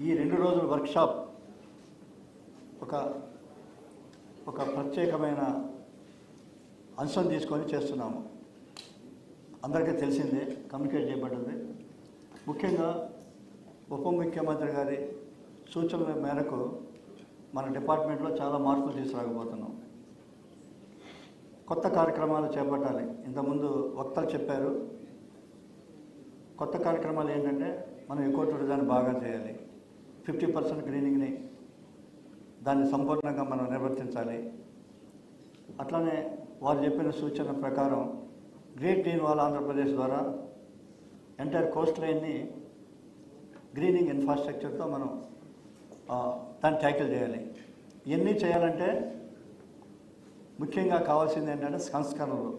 ఈ రెండు రోజుల వర్క్షాప్ ఒక ఒక ప్రత్యేకమైన అంశం తీసుకొని చేస్తున్నాము. అందరికీ తెలిసిందే కమ్యూనికేట్ చేయబడ్డది. ముఖ్యంగా ఉప ముఖ్యమంత్రి గారి సూచనల మేరకు మన డిపార్ట్మెంట్లో చాలా మార్పులు తీసుకురాకపోతున్నాం. కొత్త కార్యక్రమాలు చేపట్టాలి. ఇంతకుముందు వక్తలు చెప్పారు. కొత్త కార్యక్రమాలు ఏంటంటే మనం ఎక్కువ టూరిజాన్ని బాగా చేయాలి. ఫిఫ్టీ పర్సెంట్ గ్రీనింగ్ని దాన్ని సంపూర్ణంగా మనం నిర్వర్తించాలి. అట్లానే వారు చెప్పిన సూచన ప్రకారం గ్రేట్ గ్రీన్ వాల్ ఆంధ్రప్రదేశ్ ద్వారా ఎంటైర్ కోస్ట్ లైన్ని గ్రీనింగ్ ఇన్ఫ్రాస్ట్రక్చర్తో మనం దాన్ని ట్యాకిల్ చేయాలి. ఇవన్నీ చేయాలంటే ముఖ్యంగా కావాల్సింది ఏంటంటే సంస్కరణలు.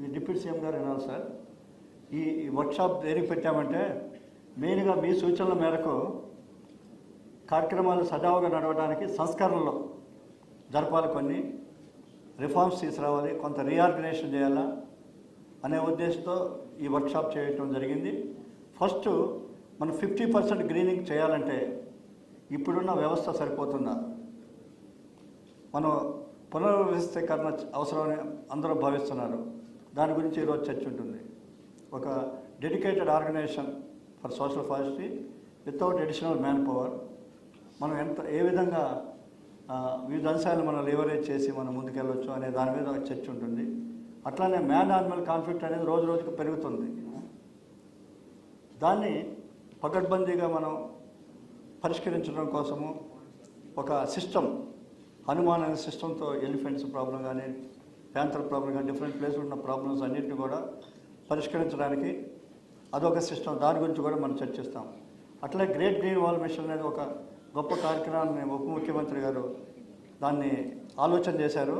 ఇది డిప్యూటీ సీఎం గారు వినాలి సార్. ఈ వర్క్షాప్ దేనికి పెట్టామంటే మెయిన్గా మీ సూచనల మేరకు కార్యక్రమాలు సజావుగా నడవడానికి సంస్కరణలు జరపాలి కొన్ని రిఫార్మ్స్ తీసుకురావాలి కొంత రీఆర్గనైజేషన్ చేయాలా అనే ఉద్దేశంతో ఈ వర్క్షాప్ చేయటం జరిగింది. ఫస్ట్ మనం ఫిఫ్టీ పర్సెంట్ గ్రీనింగ్ చేయాలంటే ఇప్పుడున్న వ్యవస్థ సరిపోతుందా? మనం పునర్వ్యవస్థీకరణ అవసరమని అందరూ భావిస్తున్నారు. దాని గురించి ఈరోజు చర్చ ఉంటుంది. ఒక dedicated organisation for social forestry without additional manpower మనం ఎంత ఏ విధంగా వివిధ అంశాలు మనం లివరేజ్ చేసి మనం ముందుకెళ్ళొచ్చు అనే దాని మీద ఒక చర్చ ఉంటుంది. అట్లానే మ్యాన్ యానిమల్ కాన్ఫ్లిక్ట్ అనేది రోజు రోజుకు పెరుగుతుంది. దాన్ని పకడ్బందీగా మనం పరిష్కరించడం కోసము ఒక సిస్టమ్ హనుమాన్ అనే సిస్టంతో ఎలిఫెంట్స్ ప్రాబ్లం కానీ క్యాన్సర్ ప్రాబ్లం కానీ డిఫరెంట్ ప్లేస్లో ఉన్న ప్రాబ్లమ్స్ అన్నింటినీ కూడా పరిష్కరించడానికి అదొక సిస్టమ్ దాని గురించి కూడా మనం చర్చిస్తాం అట్లే గ్రేట్ గ్రీన్ వాల్ మిషన్ అనేది ఒక గొప్ప కార్యక్రమాన్ని ఉప ముఖ్యమంత్రి గారు దాన్ని ఆలోచన చేశారు.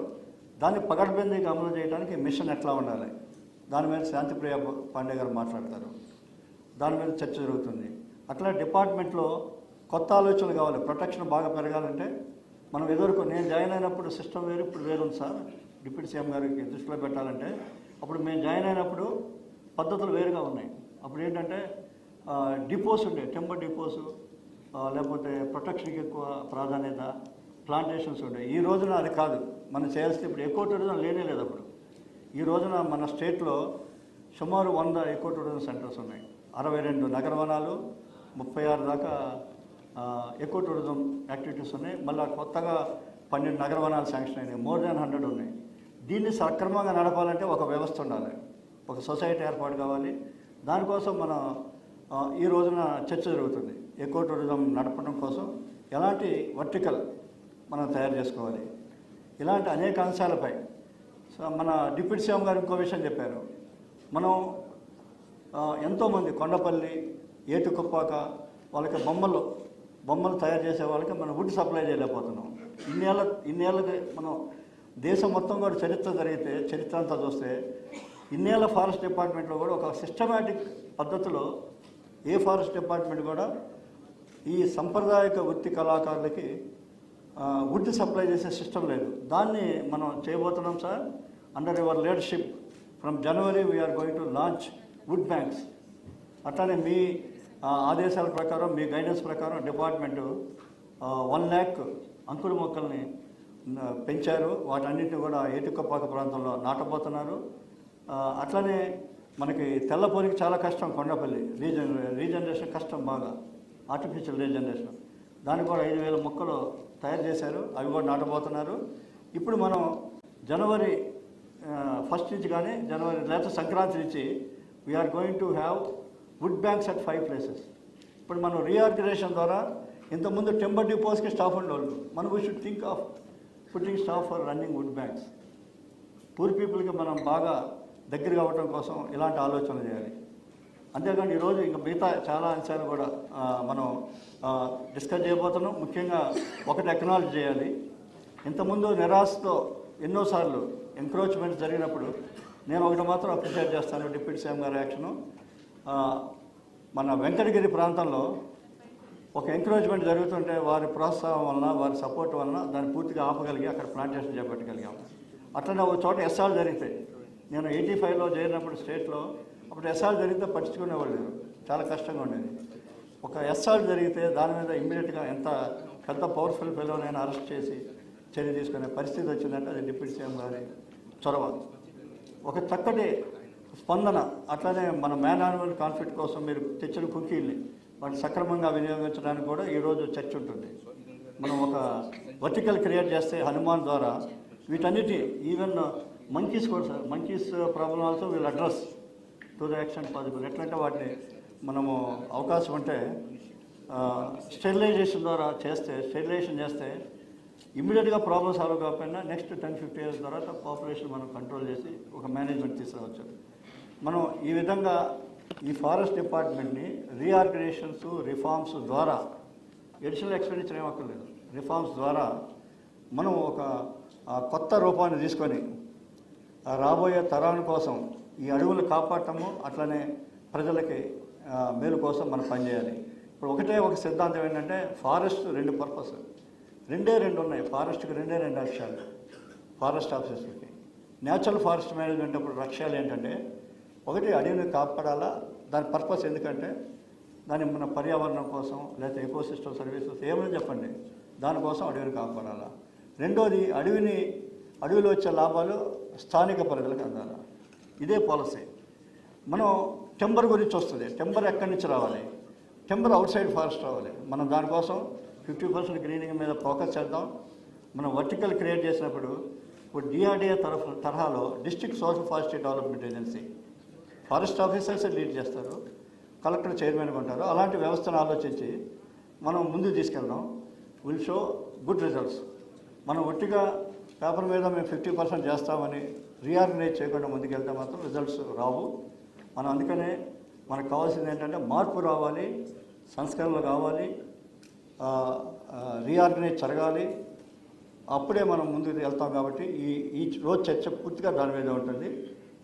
దాన్ని పకడ్బందీగా అమలు చేయడానికి మిషన్ ఎట్లా ఉండాలి? దాని మీద శాంతిప్రియ పాండే గారు మాట్లాడతారు. దాని మీద చర్చ జరుగుతుంది. అట్లా డిపార్ట్మెంట్లో కొత్త ఆలోచనలు కావాలి. ప్రొటెక్షన్ బాగా పెరగాలంటే మనం ఎదుర్కొ నేను జాయిన్ అయినప్పుడు సిస్టమ్ వేరు ఇప్పుడు వేరు ఉంది సార్. డిప్యూటీ సీఎం గారికి దృష్టిలో పెట్టాలంటే అప్పుడు మేము జాయిన్ అయినప్పుడు పద్ధతులు వేరుగా ఉన్నాయి. అప్పుడు ఏంటంటే డిపోస్ ఉండే టెంపర్ డిపోస్ లేకపోతే ప్రొటెక్షన్కి ఎక్కువ ప్రాధాన్యత ప్లాంటేషన్స్ ఉండే. ఈ రోజున అది కాదు. మనం చేయాల్సింది ఇప్పుడు ఎక్కువ టూరిజం లేనే లేదు అప్పుడు. ఈ రోజున మన స్టేట్లో సుమారు వంద ఎక్కువ టూరిజం సెంటర్స్ ఉన్నాయి. అరవై రెండు నగర వనాలు ముప్పై ఆరు దాకా ఎక్కువ టూరిజం యాక్టివిటీస్ ఉన్నాయి. మళ్ళీ కొత్తగా పన్నెండు నగర వనాలు శాంక్షన్ అయినాయి. మోర్ దాన్ హండ్రెడ్ ఉన్నాయి. దీన్ని సక్రమంగా నడపాలంటే ఒక వ్యవస్థ ఉండాలి. ఒక సొసైటీ ఏర్పాటు కావాలి. దానికోసం మన ఈ రోజున చర్చ జరుగుతుంది. ఎక్కువ టూరిజం నడపడం కోసం ఎలాంటి వర్టికల్ మనం తయారు చేసుకోవాలి. ఇలాంటి అనేక అంశాలపై సో మన డిప్యూటీ సీఎం గారు ఇంకో విషయం చెప్పారు. మనం ఎంతోమంది కొండపల్లి ఏటుకుప్పాక వాళ్ళకి బొమ్మలు బొమ్మలు తయారు చేసే వాళ్ళకి మనం వుడ్ సప్లై చేయలేకపోతున్నాం. ఇన్నేళ్ళ ఇన్నేళ్ళకి మనం దేశం మొత్తం కూడా చరిత్ర జరిగితే చరిత్ర అంతా చూస్తే ఇన్నేళ్ళ ఫారెస్ట్ డిపార్ట్మెంట్లో కూడా ఒక సిస్టమేటిక్ పద్ధతిలో ఏ ఫారెస్ట్ డిపార్ట్మెంట్ కూడా ఈ సంప్రదాయక వృత్తి కళాకారులకి వుడ్ సప్లై చేసే సిస్టమ్ లేదు. దాన్ని మనం చేయబోతున్నాం sir. Under your leadership from January we are going to launch wood banks అట్లానే మీ ఆదేశాల ప్రకారం మీ గైడెన్స్ ప్రకారం డిపార్ట్మెంటు వన్ ల్యాక్ అంకుర మొక్కల్ని పెంచారు. వాటన్నిటిని కూడా ఏటుకపాక ప్రాంతంలో నాటబోతున్నారు. అట్లనే మనకి తెల్లపోరికి చాలా కష్టం కొండపల్లి. రీజన్ రీజనరేషన్ కష్టం బాగా. Artificial regeneration. దానికి కూడా ఐదు వేల మొక్కలు తయారు చేశారు. అవి కూడా నాటబోతున్నారు. ఇప్పుడు మనం జనవరి ఫస్ట్ నుంచి కానీ జనవరి లేదా సంక్రాంతి నుంచి we are going to have wood banks at five places ఇప్పుడు మనం రీఆర్గనైజేషన్ ద్వారా ఇంతకుముందు టెంబర్ డిపోస్కి స్టాఫ్ ఉండేవాళ్ళు. మనం we should think of putting staff for running wood banks poor పీపుల్కి మనం బాగా దగ్గర కావటం కోసం ఇలాంటి ఆలోచన చేయాలి. అంతేకాని ఈరోజు ఇంకా మిగతా చాలా అంశాలు కూడా మనం డిస్కస్ చేయబోతున్నాం. ముఖ్యంగా ఒకటి ఎకనాలజీ చేయాలి. ఇంతకుముందు నిరాశతో ఎన్నోసార్లు ఎంక్రోచ్మెంట్ జరిగినప్పుడు నేను ఒకటి మాత్రం అప్రిషియేట్ చేస్తాను డిప్యూటీ సీఎం గారి యాక్షను. మన వెంకటగిరి ప్రాంతంలో ఒక ఎంకరేజ్మెంట్ జరుగుతుంటే వారి ప్రోత్సాహం వలన వారి సపోర్ట్ వలన దాన్ని పూర్తిగా ఆపగలిగి అక్కడ ప్లాంటేషన్ చేపట్టగలిగాం. అట్లనే ఒక చోట ఎస్ఆర్ జరిగితే నేను ఎయిటీ ఫైవ్లో చేరినప్పుడు స్టేట్లో అప్పుడు ఎస్ఆర్ జరిగితే పట్టించుకునేవాళ్ళు లేరు. చాలా కష్టంగా ఉండేది. ఒక ఎస్ఆర్ జరిగితే దాని మీద ఇమ్మీడియట్గా ఎంత పెద్ద పవర్ఫుల్ ఫెలోనైనా అరెస్ట్ చేసి చర్య తీసుకునే పరిస్థితి వచ్చిందంటే అది డిప్యూటీ సీఎం గారి చొరవ. ఒక చక్కటి స్పందన. అట్లనే మన మ్యాన్ యానిమల్ కాన్ఫ్లిక్ట్ కోసం మీరు తెచ్చిన కుకీల్ని వాటిని సక్రమంగా వినియోగించడానికి కూడా ఈరోజు చర్చ ఉంటుంది. మనం ఒక వర్టికల్ క్రియేట్ చేస్తే హనుమాన్ ద్వారా వీటన్నిటి ఈవెన్ మంకీస్ కూడా sir monkeys problem also we'll address to the extent possible. ఎట్లంటే వాటిని మనము అవకాశం ఉంటే స్టెరిలైజేషన్ ద్వారా చేస్తే స్టెరిలైజేషన్ చేస్తే ఇమ్మీడియట్గా ప్రాబ్లమ్ సాల్వ్ కాకపోయినా నెక్స్ట్ టెన్ ఫిఫ్టీ ఇయర్స్ తర్వాత పాపులేషన్ మనం కంట్రోల్ చేసి ఒక మేనేజ్మెంట్ తీసుకురావచ్చు. మనం ఈ విధంగా ఈ ఫారెస్ట్ డిపార్ట్మెంట్ని రీఆర్గనైజేషన్స్ రిఫార్మ్స్ ద్వారా ఎడిషనల్ ఎక్స్పెండిచర్ ఏమక్కర్లేదు రిఫార్మ్స్ ద్వారా మనం ఒక కొత్త రూపాన్ని తీసుకొని రాబోయే తరాల కోసం ఈ అడవులు కాపాడటము అట్లనే ప్రజలకి మేలు కోసం మనం పనిచేయాలి. ఇప్పుడు ఒకటే ఒక సిద్ధాంతం ఏంటంటే ఫారెస్ట్ రెండు పర్పస్. రెండే రెండు ఉన్నాయి. ఫారెస్ట్కి రెండే రెండు లక్ష్యాలు ఫారెస్ట్ ఆఫీసర్స్కి. న్యాచురల్ ఫారెస్ట్ మేనేజ్మెంట్ అప్పుడు లక్ష్యాలు ఏంటంటే ఒకటి అడవిని కాపాడాలా? దాని పర్పస్ ఎందుకంటే దాని మన పర్యావరణం కోసం లేకపోతే ఎకోసిస్టమ్ సర్వీసెస్ ఏమైనా చెప్పండి. దానికోసం అడవిని కాపాడాలా? రెండోది అడవిని అడవిలో వచ్చే లాభాలు స్థానిక ప్రజలకు అందాలి? ఇదే పాలసీ. మనం టెంబర్ గురించి వస్తుంది. టెంబర్ ఎక్కడి నుంచి రావాలి? టెంబర్ అవుట్ సైడ్ ఫారెస్ట్ రావాలి. మనం దానికోసం ఫిఫ్టీ పర్సెంట్ గ్రీనింగ్ మీద ఫోకస్ చేద్దాం. మనం వర్టికల్ క్రియేట్ చేసినప్పుడు ఇప్పుడు డిఆర్డిఏ తరఫు తరహాలో district social forestry development agency forest officers lead చేస్తారు కలెక్టర్ చైర్మన్గా ఉంటారు. అలాంటి వ్యవస్థను ఆలోచించి మనం ముందుకు తీసుకెళ్దాం. విల్ షో గుడ్ రిజల్ట్స్ మనం ఒట్టిగా పేపర్ మీద మేము ఫిఫ్టీ పర్సెంట్ చేస్తామని రీఆర్గనైజ్ చేయకుండా ముందుకెళ్తే మాత్రం రిజల్ట్స్ రావు. మనం అందుకనే మనకు కావాల్సింది ఏంటంటే మార్పు రావాలి సంస్కరణలు కావాలి రీఆర్గనైజ్ జరగాలి. అప్పుడే మనం ముందుకు వెళ్తాం కాబట్టి ఈ ఈ రోజు చర్చ పూర్తిగా దాని మీద ఉంటుంది.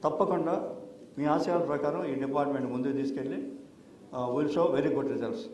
తప్పకుండా మీ ఆశయాల ప్రకారం ఈ డిపార్ట్మెంట్ ముందుకు తీసుకెళ్ళి will show very good results